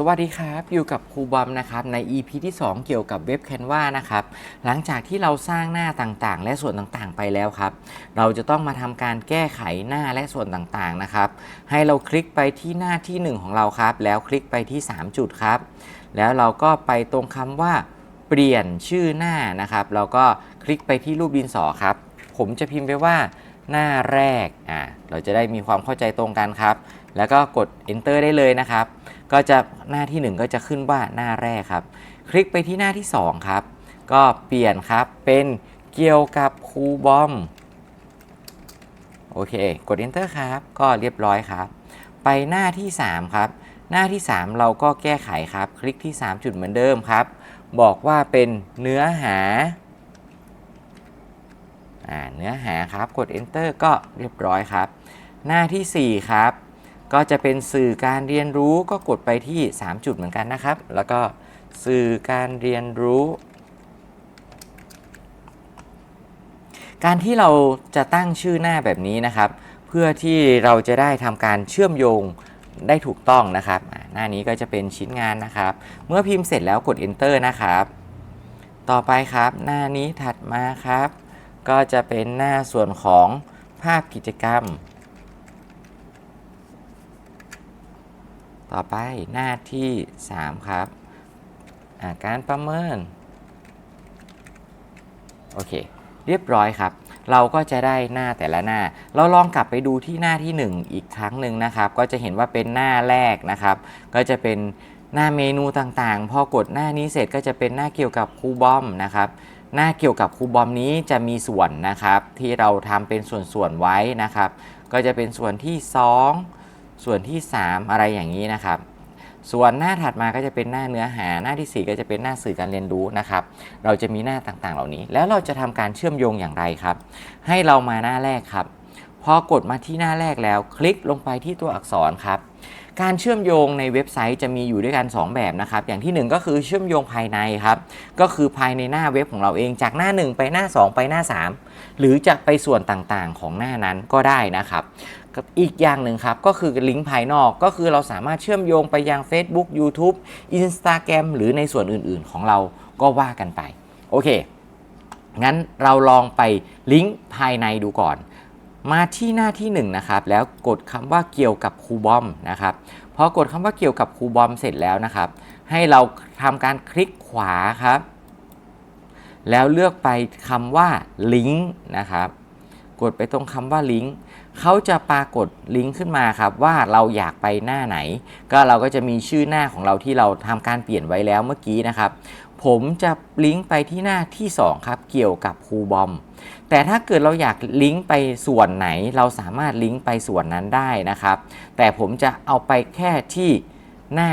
สวัสดีครับ อยู่กับครูบอมนะครับใน EP ที่ 2 เกี่ยวกับเว็บ Canva นะครับ หลังจากที่เราสร้างหน้าต่างๆ และส่วนต่างๆ ไปแล้วครับ เราจะต้องมาทำการแก้ไขหน้าและส่วนต่างๆนะครับ ให้เราคลิกไปที่หน้าที่ 1 ของเราครับ แล้วคลิกไปที่ 3 จุดครับ แล้วเราก็ไปตรงคำว่าเปลี่ยนชื่อหน้านะครับ เราก็คลิกไปที่รูปดินสอครับ ผมจะพิมพ์ไปว่าหน้าแรกอ่าเราจะได้มีความเข้าใจตรงกันครับ แล้วก็กด enter ได้เลยนะครับ ก็จะหน้าที่ 1 ก็จะขึ้นว่าหน้าแรกครับ คลิกไปที่หน้าที่ 2 ครับ ก็เปลี่ยนครับเป็นเกี่ยวกับครูบอมโอเค กด enter ครับ ก็เรียบร้อยครับ ไปหน้าที่ 3 ครับ หน้าที่ 3 เราก็แก้ไขครับ คลิกที่ 3 จุดเหมือนเดิมครับ บอกว่าเป็นเนื้อหาอ่าเนื้อหาครับ กด enter ก็เรียบร้อยครับ หน้าทีสี่4 ครับ ก็จะเป็นสื่อการเรียนรู้ก็กดไปที่ 3 จุดเหมือนกันนะครับ แล้วก็สื่อการเรียนรู้ การที่เราจะตั้งชื่อหน้าแบบนี้นะครับ เพื่อที่เราจะได้ทำการเชื่อมโยงได้ถูกต้องนะครับ หน้านี้ก็จะเป็นชิ้นงานนะครับ เมื่อพิมพ์เสร็จแล้วกด enter นะครับ ต่อไปครับ หน้านี้ถัดมาครับ ก็จะเป็นหน้าส่วนของภาพกิจกรรม ต่อไปหน้าที่ 3 ครับาการประเมิน โอเค เรียบร้อยครับ เราก็จะได้หน้าแต่ละหน้า เราลองกลับไปดูที่หน้าที่ 1 อีกครั้งหนึ่งนะครับ ก็จะเห็นว่าเป็นหน้าแรกนะครับ ก็จะเป็นหน้าเมนูต่างๆ พอกดหน้านี้เสร็จก็จะเป็นหน้าเกี่ยวกับครูบอมนะครับ หน้าเกี่ยวกับครูบอมนี้จะมีส่วนนะครับ ที่เราทำเป็นส่วนๆไว้นะครับ ก็จะเป็นส่วนที่ 2 ส่วนที่ 3 อะไรอย่างนี้นะครับ ส่วนหน้าถัดมาก็จะเป็นหน้าเนื้อหาหน้าที่ 4 ก็จะเป็นหน้าสื่อการเรียนรู้นะครับ เราจะมีหน้าต่างๆ เหล่านี้ แล้วเราจะทำการเชื่อมโยงอย่างไรครับ ให้เรามาหน้าแรกครับพอกดมาที่หน้าแรกแล้ว คลิกลงไปที่ตัวอักษรครับการเชื่อมโยงในเว็บไซต์จะมีอยู่ด้วยกัน 2 แบบนะครับ อย่างที่ 1 ก็คือเชื่อมโยงภายในครับ ก็คือภายในหน้าเว็บของเราเองจากหน้า 1 ไปหน้า 2 ไปหน้า 3 หรือจะไปส่วนต่างๆของหน้านั้นก็ได้นะครับ อีกอย่างหนึ่งครับ ก็คือลิงก์ภายนอกก็คือเราสามารถเชื่อมโยงไปยัง Facebook YouTube Instagram หรือในส่วนอื่นๆของเราก็ว่ากันไป โอเค งั้นเราลองไปลิงก์ภายในดูก่อน มาที่หน้าที่1นะครับ แล้วกดคำว่าเกี่ยวกับครูบอมนะครับพอกดคำว่าเกี่ยวกับครูบอมเสร็จแล้วนะครับ ให้เราทำการคลิกขวาครับ แล้วเลือกไปคำว่าลิงก์นะครับ กดไปตรงคำว่าลิงก์เขาจะปรากฏลิงก์ขึ้นมาครับว่าเราอยากไปหน้าไหน ก็เราก็จะมีชื่อหน้าของเราที่เราทำการเปลี่ยนไว้แล้วเมื่อกี้นะครับ ผมจะลิงก์ไปที่หน้าที่ 2 ครับ เกี่ยวกับครูบอม แต่ถ้าเกิดเราอยากลิงก์ไปส่วนไหน เราสามารถลิงก์ไปส่วนนั้นได้นะครับ แต่ผมจะเอาไปแค่ที่หน้า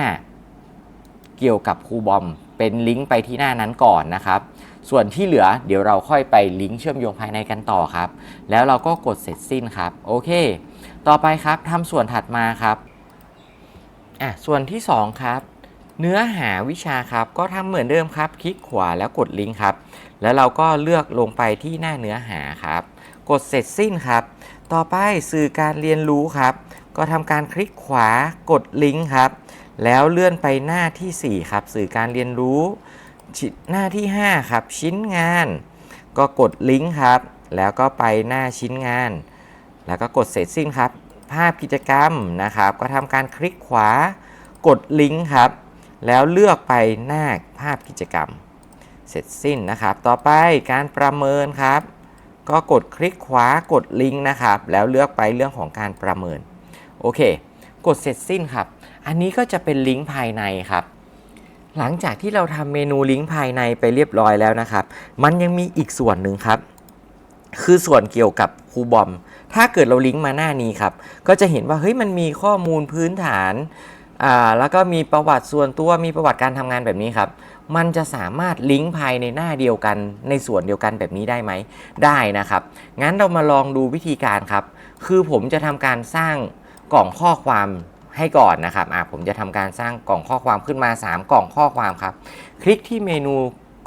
เกี่ยวกับครูบอม เป็นลิงก์ไปที่หน้านั้นก่อนนะครับ ส่วนที่เหลือเดี๋ยวเราค่อยไปลิงก์เชื่อมโยงภายในกันต่อครับ แล้วเราก็กดเสร็จสิ้นครับ โอเค ต่อไปครับทำส่วนถัดมาครับอะส่วนที่ 2 ครับ เนื้อหาวิชาครับก็ทำเหมือนเดิมครับ คลิกขวาแล้วกดลิงก์ครับ แล้วเราก็เลือกลงไปที่หน้าเนื้อหาครับ กดเสร็จสิ้นครับ ต่อไปสื่อการเรียนรู้ครับ ก็ทำการคลิกขวากดลิงก์ครับ แล้วเลื่อนไปหน้าทีสี่4 ครับ สื่อการเรียนรู้ ชิหน้าที่ 5 ครับ ชิ้นงาน ก็กดลิงก์ครับ แล้วก็ไปหน้าชิ้นงาน แล้วก็กดเสร็จสิ้นครับ ภาพกิจกรรมนะครับ ก็ทำการคลิกขวากดลิงก์ครับ แล้วเลือกไปหน้าภาพกิจกรรม เสร็จสิ้นนะครับ ต่อไปการประเมินครับ ก็กดคลิกขวากดลิงก์นะครับ แล้วเลือกไปเรื่องของการประเมิน โอเค กดเสร็จสิ้นครับ อันนี้ก็จะเป็นลิงก์ภายในครับ หลังจากที่เราทำเมนูลิงก์ภายในไปเรียบร้อยแล้วนะครับ มันยังมีอีกส่วนหนึ่งครับ คือส่วนเกี่ยวกับครูบอม ถ้าเกิดเราลิงก์มาหน้านี้ครับ ก็จะเห็นว่าเฮ้ยมันมีข้อมูลพื้นฐานอ่าแล้วก็มีประวัติส่วนตัวมีประวัติการทำงานแบบนี้ครับ มันจะสามารถลิงก์ภายในหน้าเดียวกันในส่วนเดียวกันแบบนี้ได้ไหม ได้นะครับ งั้นเรามาลองดูวิธีการครับ คือผมจะทำการสร้างกล่องข้อความ ให้ก่อนนะครับอ่าผมจะทำการสร้างกล่องข้อความขึ้นมา 3 กล่องข้อความครับ คลิกที่เมนู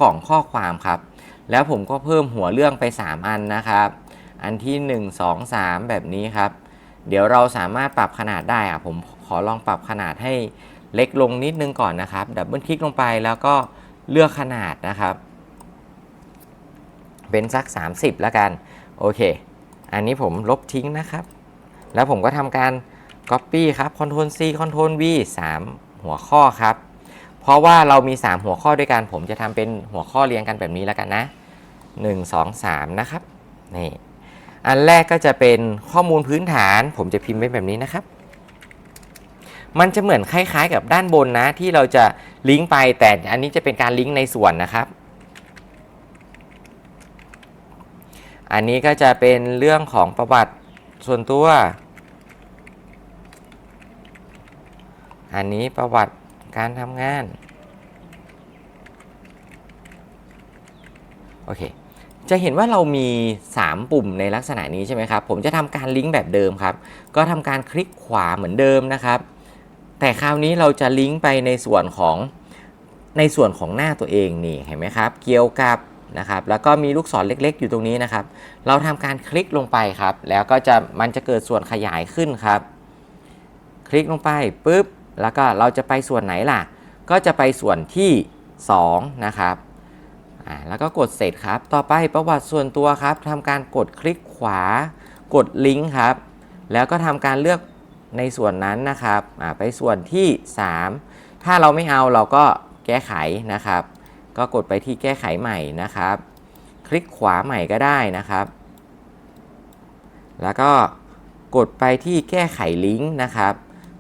กล่องข้อความครับ แล้วผมก็เพิ่มหัวเรื่องไป 3 อันนะครับ อันที่ 1 2 3 แบบนี้ครับ เดี๋ยวเราสามารถปรับขนาดได้อะผมขอลองปรับขนาดให้เล็กลงนิดนึงก่อนนะครับ ดับเบิลคลิกลงไปแล้วก็เลือกขนาดนะครับ เป็นสัก 30 แล้วกัน โอเค อันนี้ผมลบทิ้งนะครับ แล้วผมก็ทำการ Copy ครับ Ctrl C Ctrl V 3 หัวข้อครับ เพราะว่าเรามี 3 หัวข้อด้วยกัน ผมจะทำเป็นหัวข้อเรียงกันแบบนี้แล้วกันนะ 1 2 3 นะครับ นี่ อันแรกก็จะเป็นข้อมูลพื้นฐาน ผมจะพิมพ์ไว้แบบนี้นะครับ มันจะเหมือนคล้ายๆ กับด้านบนนะ ที่เราจะลิงก์ไป แต่อันนี้จะเป็นการลิงก์ในส่วนนะครับ อันนี้ก็จะเป็นเรื่องของประวัติส่วนตัว อันนี้ประวัติการทำงาน โอเค จะเห็นว่าเรามี 3 ปุ่มในลักษณะนี้ใช่ไหมครับ ผมจะทำการลิงก์แบบเดิมครับ ก็ทำการคลิกขวาเหมือนเดิมนะครับ แต่คราวนี้เราจะลิงก์ไปในส่วนของในส่วนของหน้าตัวเองนี่เห็นไหมครับ เกี่ยวกับนะครับ แล้วก็มีลูกศรเล็ก ๆ อยู่ตรงนี้นะครับ เราทำการคลิกลงไปครับ แล้วก็จะมันจะเกิดส่วนขยายขึ้นครับ คลิกลงไปปุ๊บ แล้วก็เราจะไปส่วนไหนล่ะ ก็จะไปส่วนที่ 2 นะครับแล้วก็กดเสร็จครับ ต่อไปประวัติส่วนตัวครับทำการกดคลิกขวา กดลิงก์ครับ แล้วก็ทำการเลือกในส่วนนั้นนะครับไปส่วนที่ 3 ถ้าเราไม่เอาเราก็แก้ไขนะครับ ก็กดไปที่แก้ไขใหม่นะครับ คลิกขวาใหม่ก็ได้นะครับ แล้วก็กดไปที่แก้ไขลิงก์นะครับ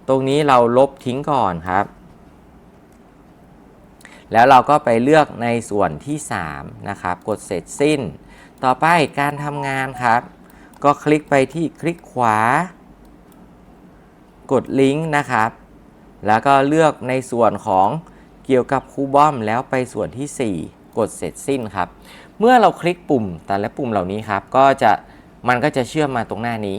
ตรงนี้เราลบทิ้งก่อนครับ แล้วเราก็ไปเลือกในส่วนที่ 3 นะครับ กดเสร็จสิ้น ต่อไปการทำงานครับ ก็คลิกไปที่คลิกขวา กดลิงก์นะครับ แล้วก็เลือกในส่วนของเกี่ยวกับคูบอมแล้วไปส่วนที่ 4 กดเสร็จสิ้นครับ เมื่อเราคลิกปุ่มแต่ละปุ่มเหล่านี้ครับ ก็จะมันก็จะเชื่อมมาตรงหน้านี้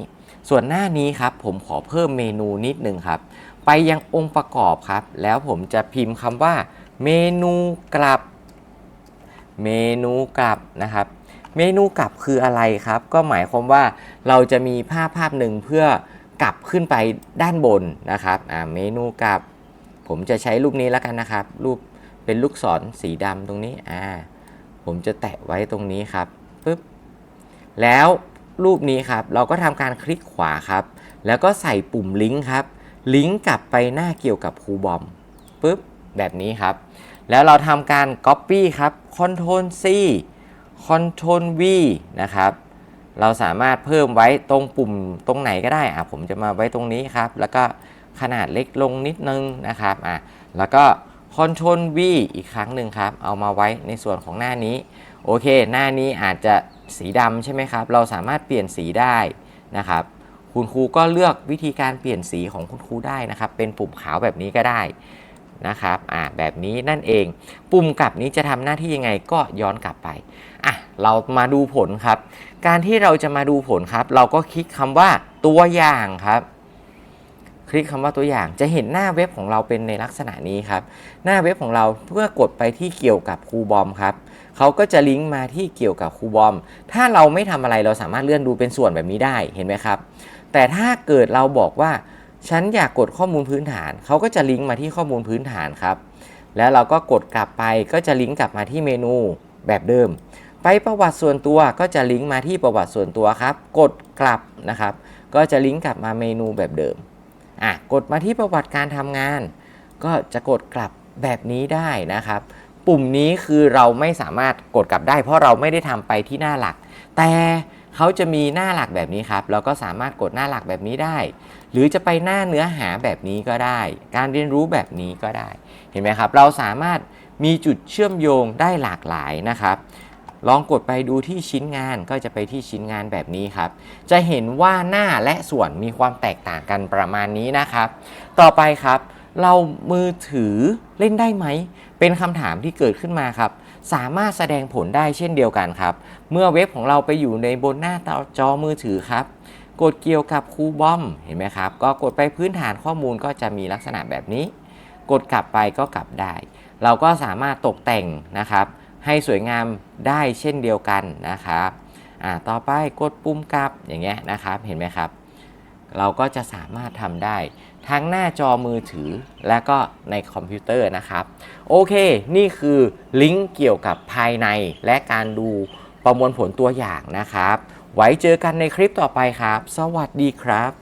ส่วนหน้านี้ครับผมขอเพิ่มเมนูนิดนึงครับ ไปยังองค์ประกอบครับ แล้วผมจะพิมพ์คำว่า เมนูกลับ เมนูกลับนะครับ เมนูกลับคืออะไรครับ ก็หมายความว่าเราจะมีภาพภาพหนึ่งเพื่อกลับขึ้นไปด้านบนนะครับอ่าเมนูกลับ ผมจะใช้รูปนี้แล้วกันนะครับ รูปเป็นลูกศรสีดำตรงนี้อ่าผมจะแตะไว้ตรงนี้ครับปึ๊บแล้ว รูปนี้ครับ เราก็ทำการคลิกขวาครับ แล้วก็ใส่ปุ่มลิงก์ครับ ลิงก์กลับไปหน้าเกี่ยวกับครูบอมปึ๊บแบบนี้ครับ แล้วเราทำการ Copy ครับ Ctrl C Ctrl V นะครับ เราสามารถเพิ่มไว้ตรงปุ่มตรงไหนก็ได้อะผมจะมาไว้ตรงนี้ครับ แล้วก็ขนาดเล็กลงนิดนึงนะครับอะแล้วก็ Ctrl V อีกครั้งหนึ่งครับ เอามาไว้ในส่วนของหน้านี้ โอเค หน้านี้อาจจะ สีดำใช่ไหมครับ เราสามารถเปลี่ยนสีได้นะครับ คุณครูก็เลือกวิธีการเปลี่ยนสีของคุณครูได้นะครับ เป็นปุ่มขาวแบบนี้ก็ได้นะครับ อ่า แบบนี้นั่นเอง ปุ่มกลับนี้จะทำหน้าที่ยังไงก็ย้อนกลับไป อะ เรามาดูผลครับ การที่เราจะมาดูผลครับ เราก็คลิกคำว่าตัวอย่างครับ คลิกคำว่าตัวอย่าง จะเห็นหน้าเว็บของเราเป็นในลักษณะนี้ครับ หน้าเว็บของเราเพื่อกดไปที่เกี่ยวกับครูบอมครับ เขาก็จะลิงก์มาที่เกี่ยวกับครูบอม ถ้าเราไม่ทำอะไรเราสามารถเลื่อนดูเป็นส่วนแบบนี้ได้เห็นไหมครับ แต่ถ้าเกิดเราบอกว่าฉันอยากกดข้อมูลพื้นฐาน เขาก็จะลิงก์มาที่ข้อมูลพื้นฐานครับ แล้วเราก็กดกลับไปก็จะลิงก์กลับมาที่เมนูแบบเดิม ไปประวัติส่วนตัวก็จะลิงก์มาที่ประวัติส่วนตัวครับ กดกลับนะครับ ก็จะลิงก์กลับมาเมนูแบบเดิม อะ กดมาที่ประวัติการทำงาน ก็จะกดกลับแบบนี้ได้นะครับ ปุ่มนี้คือเราไม่สามารถกดกลับได้ เพราะเราไม่ได้ทำไปที่หน้าหลัก แต่เขาจะมีหน้าหลักแบบนี้ครับเราก็สามารถกดหน้าหลักแบบนี้ได้ หรือจะไปหน้าเนื้อหาแบบนี้ก็ได้ การเรียนรู้แบบนี้ก็ได้ เห็นไหมครับ เราสามารถมีจุดเชื่อมโยงได้หลากหลายนะครับ ลองกดไปดูที่ชิ้นงานก็จะไปที่ชิ้นงานแบบนี้ครับ จะเห็นว่าหน้าและส่วนมีความแตกต่างกันประมาณนี้นะครับ ต่อไปครับ เรามือถือเล่นได้ไหม เป็นคำถามที่เกิดขึ้นมาครับ สามารถแสดงผลได้เช่นเดียวกันครับ เมื่อเว็บของเราไปอยู่ในบนหน้าจอมือถือครับ กดเกี่ยวกับคูบอมเห็นไหมครับ ก็กดไปพื้นฐานข้อมูลก็จะมีลักษณะแบบนี้ กดกลับไปก็กลับได้ เราก็สามารถตกแต่งนะครับ ให้สวยงามได้เช่นเดียวกันนะครับ อ่า ต่อไปกดปุ่มกลับอย่างเงี้ยนะครับ เห็นไหมครับ เราก็จะสามารถทำได้ ทั้งหน้าจอมือถือและก็ในคอมพิวเตอร์นะครับ โอเค นี่คือลิงก์เกี่ยวกับภายในและการดูประมวลผลตัวอย่างนะครับ ไว้เจอกันในคลิปต่อไปครับ สวัสดีครับ